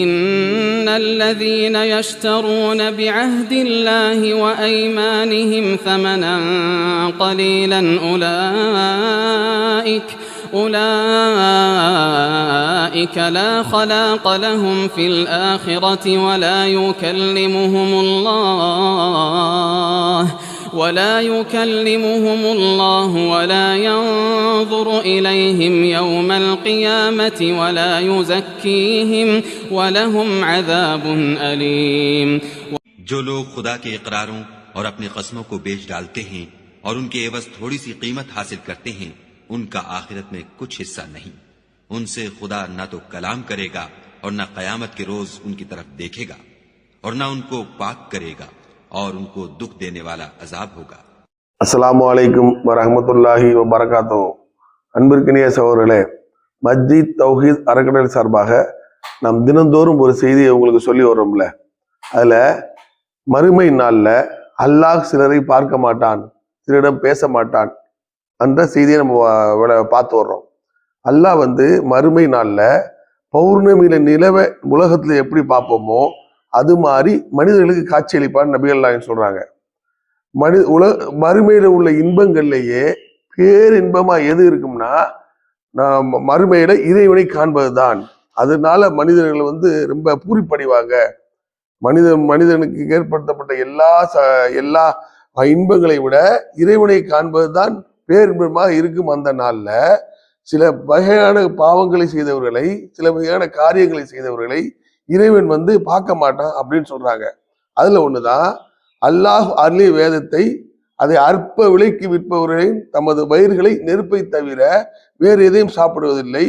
إن الذين يشترون بعهد الله وأيمانهم ثمنا قليلا أولئك أولئك لا خلاق لهم في الآخرة ولا يكلمهم الله. ولا يكلمهم الله ولا ينظر إليهم يوم القيامة ولا يزكيهم ولهم عذاب أليم. جو لوگ خدا کے اقراروں اور اپنے قسموں کو بیچ ڈالتے ہیں اور ان کے عوض تھوڑی سی قیمت حاصل کرتے ہیں، ان کا آخرت میں کچھ حصہ نہیں۔ ان سے خدا نہ تو کلام کرے گا اور نہ قیامت کے روز ان کی طرف دیکھے گا اور نہ ان کو پاک کرے گا۔ और उनको दुख देने वाला अजाब होगा அஸ்ஸலாமு அலைக்கும் வரஹ்மத்துல்லாஹி வபரகாத்தோ அன்பிற்கினிய சகோதரர்களே மஸ்ஜித் தௌஹீத் அறக்கட்டளை சார்பாக நாம் தினந்தோறும் ஒரு செய்தியை உங்களுக்கு சொல்லி வர்றோம்ல அதுல மறுமை நாள்ல அல்லாஹ் சிலரை பார்க்க மாட்டான் சிலரிடம் பேச மாட்டான் என்ற செய்தியை நம்ம வ- விள- பார்த்து வர்றோம் அல்லாஹ் வந்து மறுமை நாள்ல பௌர்ணமியில நிலவை உலகத்துல எப்படி பார்ப்போமோ அது மாதிரி மனிதர்களுக்கு காட்சியளிப்பான்னு நபிகள் நாயகம் சொல்றாங்க. மனி உல மறுமையில உள்ள இன்பங்கள்லேயே பேரின்பமா எது இருக்கும்னா நான் மறுமையில இறைவனை காண்பதுதான். அதனால மனிதர்கள் வந்து ரொம்ப பூரிப்படைவாங்க. மனித மனிதனுக்கு ஏற்படுத்தப்பட்ட எல்லா ச எல்லா இன்பங்களை விட இறைவனை காண்பதுதான் பேரின்பமாக இருக்கும் அந்த நாளில். சில வகையான பாவங்களை செய்தவர்களை சில வகையான காரியங்களை செய்தவர்களை இறைவன் வந்து பார்க்க மாட்டான் அப்படின்னு சொல்றாங்க. அதுல ஒண்ணுதான் அல்லாஹ் அருளிய வேதத்தை அதை அற்ப விலைக்கு விற்பவர்களின் தமது பயிர்களை நெருப்பை தவிர வேறு எதையும் சாப்பிடுவதில்லை.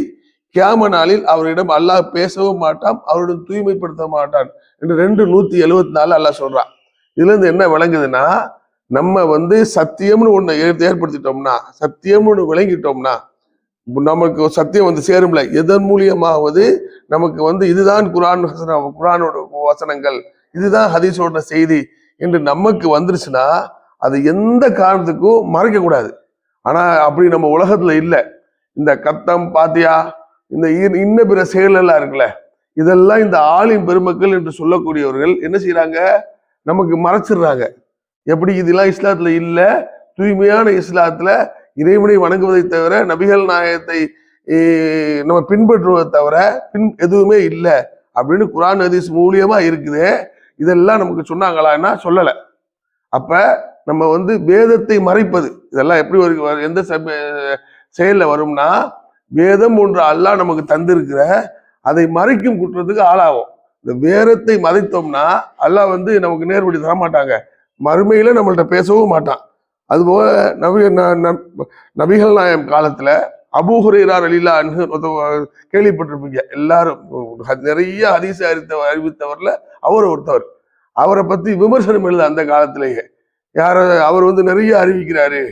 கியாம நாளில் அவரிடம் அல்லாஹ் பேசவும் மாட்டான் அவரிடம் தூய்மைப்படுத்த மாட்டான் என்று ரெண்டு நூத்தி எழுபத்தி நாலு அல்லாஹ் சொல்றான் இதுல இருந்து என்ன விளங்குதுன்னா நம்ம வந்து சத்தியம்னு ஒண்ணு ஏ- ஏற்படுத்திட்டோம்னா சத்தியம்னு விளங்கிட்டோம்னா நமக்கு சத்தியம் வந்து சேரும்ல. எதன் மூலியமாவது நமக்கு வந்து இதுதான் குரான் வசனம் குரானோட வசனங்கள் இதுதான் ஹதீஸோட செய்தி என்று நமக்கு வந்துருச்சுன்னா அது எந்த காரணத்துக்கும் மறைக்க கூடாது. அப்படி நம்ம உலகத்துல இல்லை. இந்த கத்தம் பாத்தியா இந்த இன்ன பிற செயலெல்லாம் இருக்குல்ல இதெல்லாம் இந்த ஆளின் பெருமக்கள் என்று சொல்லக்கூடியவர்கள் என்ன செய்யறாங்க நமக்கு மறைச்சிடுறாங்க. எப்படி? இதெல்லாம் இஸ்லாத்துல இல்லை. தூய்மையான இஸ்லாத்துல இறைவனை வணங்குவதை தவிர நபிகள் நாயகத்தை நம்ம பின்பற்றுவதை தவிர பின் எதுவுமே இல்லை அப்படின்னு குரான் ஹதீஸ் மூலியமா இருக்குது. இதெல்லாம் நமக்கு சொன்னாங்களான்னா சொல்லலை. அப்ப நம்ம வந்து வேதத்தை மறைப்பது. இதெல்லாம் எப்படி ஒரு எந்த சப- வரும்னா வேதம் ஒன்று அல்லாஹ் நமக்கு தந்திருக்கிற அதை மறைக்கும் குற்றத்துக்கு ஆளாகும். இந்த வேதத்தை மறைத்தோம்னா அல்லாஹ் வந்து நமக்கு நேர்வழி தர மாட்டாங்க மறுமையில நம்மள்ட்ட பேசவும் மாட்டான். அதுபோல நபி ந- நபிகள் நாயம் காலத்துல அபூஹுரைரார் அலிலா கேள்விப்பட்டிருப்பீங்க. எல்லாரும் நிறைய ஹதீஸ் அறித்த அறிவித்தவர்ல அவர் ஒருத்தவர். அவரை பத்தி விமர்சனம் இல்லை அந்த காலத்திலேயே. யார அவர் வந்து நிறைய அறிவிக்கிறாரு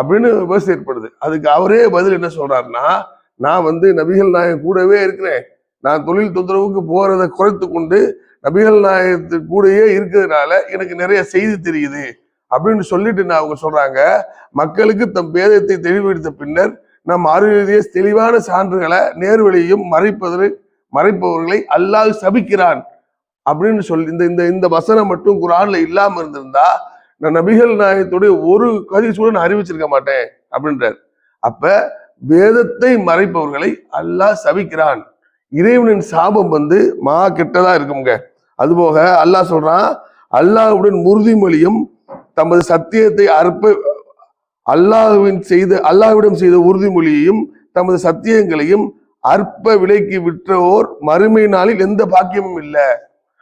அப்படின்னு விமர்சனம் ஏற்படுது. அதுக்கு அவரே பதில் என்ன சொல்றாருன்னா நான் வந்து நபிகள் நாயகம் கூடவே இருக்கிறேன். நான் தொழில் தொந்தரவுக்கு போறதை குறைத்து கொண்டு நபிகள் நாயகத்து கூடயே இருக்கிறதுனால எனக்கு நிறைய செய்தி தெரியுது. அப்படின்னு சொல்லிட்டு நான் அவங்க சொல்றாங்க. மக்களுக்கு தம் பேதத்தை தெளிவுபடுத்த பின்னர் நம் அறிவிய தெளிவான சான்றுகளை நேர்வழியும் மறைப்பது மறைப்பவர்களை அல்லாஹ் சபிக்கிறான் அப்படின்னு சொல்லி இந்த இந்த இந்த வசனம் மட்டும் குரான்ல இல்லாம இருந்திருந்தா நான் நபிகள் நாயகத்துடைய ஒரு கதிர் கூட நான் அறிவிச்சிருக்க மாட்டேன் அப்படின்றார். அப்ப வேதத்தை மறைப்பவர்களை அல்லாஹ் சபிக்கிறான். இறைவனின் சாபம் வந்து மா கெட்டதா இருக்குங்க அதுபோக அல்லாஹ் சொல்றான் அல்லாஹ்வுடன் உறுதிமொழியும் தமது சத்தியத்தை அற்ப அல்லாஹுவின் செய்த அல்லாஹ்விடம் செய்த உறுதிமொழியையும் தமது சத்தியங்களையும் அற்ப விலைக்கு விற்றோர் மறுமை நாளில் எந்த பாக்கியமும் இல்லை.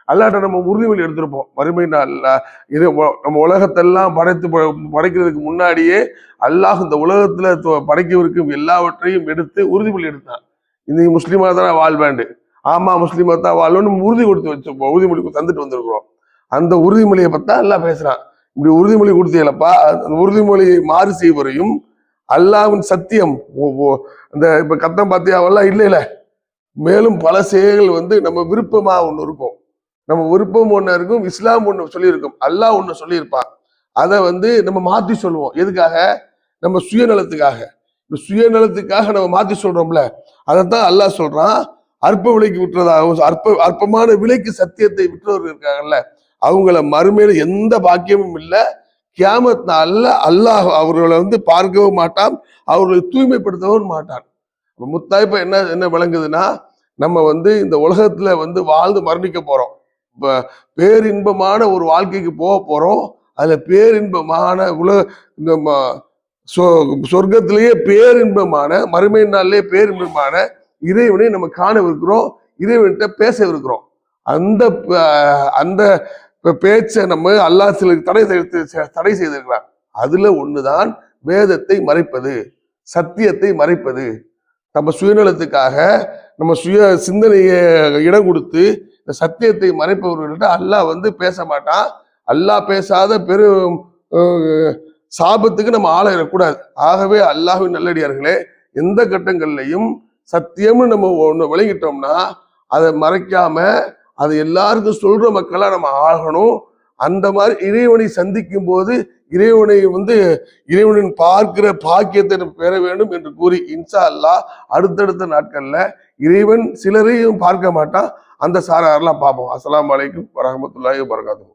அல்லாட்ட நம்ம உறுதிமொழி எடுத்திருப்போம். மறுமை நாள்ல இது நம்ம உலகத்தெல்லாம் படைத்து படைக்கிறதுக்கு முன்னாடியே அல்லாஹ் இந்த உலகத்துல தொ- படைக்கவிருக்கும் எல்லாவற்றையும் எடுத்து உறுதிமொழி எடுத்தான். இன்னைக்கு முஸ்லீமா தான் வாழ்வேண்டு ஆமா முஸ்லீமா தான் வாழ்வேன்னு உறுதி கொடுத்து வச்சிருப்போம். உறுதிமொழி தந்துட்டு வந்திருக்கிறோம். அந்த உறுதிமொழியை பார்த்தா எல்லாம் பேசுறான். இப்படி உறுதிமொழி கொடுத்தீங்களப்பா அந்த உறுதிமொழியை மாறு செய்வரையும் அல்லாவின் சத்தியம் ஓ- இந்த இப்ப கத்தம் பாத்தியாவெல்லாம் இல்லைல்ல மேலும் பல செயல்கள் வந்து நம்ம விருப்பமா ஒன்று இருக்கும். நம்ம விருப்பம் ஒண்ணு இருக்கும் இஸ்லாம் ஒன்று சொல்லியிருக்கும் அல்லாஹ் ஒன்று சொல்லியிருப்பான். அதை வந்து நம்ம மாத்தி சொல்லுவோம். எதுக்காக? நம்ம சுயநலத்துக்காக. இந்த சுயநலத்துக்காக நம்ம மாத்தி சொல்றோம்ல அதைத்தான் அல்லாஹ் சொல்றான். அற்ப விலைக்கு விட்டுறதாகவும் அற்ப அற்பமான விலைக்கு சத்தியத்தை விற்றவர்கள் இருக்காங்கல்ல அவங்கள மறுமையில எந்த பாக்கியமும் இல்லை. கியாமத் நாள்ல அல்லாஹ் அவர்களை வந்து பார்க்கவும் மாட்டான் அவர்களை தூய்மைப்படுத்தவும் மாட்டான். முத்தாய்ப்பா முத்தாய்ப்ப என்ன என்ன விளங்குதுன்னா நம்ம வந்து இந்த உலகத்துல வந்து வாழ்ந்து மரணிக்க போறோம். இப்ப பேரின்பமான ஒரு வாழ்க்கைக்கு போக போறோம். அதுல பேரின்பமான உலக இந்த ம- சொ- சொர்க்கத்திலேயே பேரின்பமான மறுமை நாளிலே பேரின்பமான இறைவனை நம்ம காணவிருக்கிறோம் இறைவன்கிட்ட பேசவிருக்கிறோம். அந்த அந்த இப்போ பேச்சை நம்ம அல்லாஹ் சில தடை செய்து தடை செய்திருக்கிறான் அதுல ஒண்ணுதான் வேதத்தை மறைப்பது சத்தியத்தை மறைப்பது. நம்ம சுயநலத்துக்காக நம்ம சுய சிந்தனையை இடம் கொடுத்து இந்த சத்தியத்தை மறைப்பவர்கள்ட்ட அல்லாஹ் வந்து பேச மாட்டான். அல்லாஹ் பேசாத பெரும் சாபத்துக்கு நம்ம ஆளாயிடக்கூடாது. ஆகவே அல்லாஹும் நல்லடியார்களே எந்த கட்டங்கள்லையும் சத்தியம்னு நம்ம ஒன்று விளங்கிட்டோம்னா அதை மறைக்காம அதை எல்லாருக்கும் சொல்ற மக்களா நம்ம ஆகணும். அந்த மாதிரி இறைவனை சந்திக்கும் போது இறைவனை வந்து இறைவனின் பார்க்கிற பாக்கியத்தை நம்ம பெற வேண்டும் என்று கூறி இன்சா அல்லாஹ் அடுத்தடுத்த நாட்கள்ல இறைவன் சிலரையும் பார்க்க மாட்டான். அந்த சாராரெல்லாம் பார்ப்போம். அஸ்லாம் வலைக்கும் வரஹ்மத்துல்லாஹி வபரகாத்துஹு.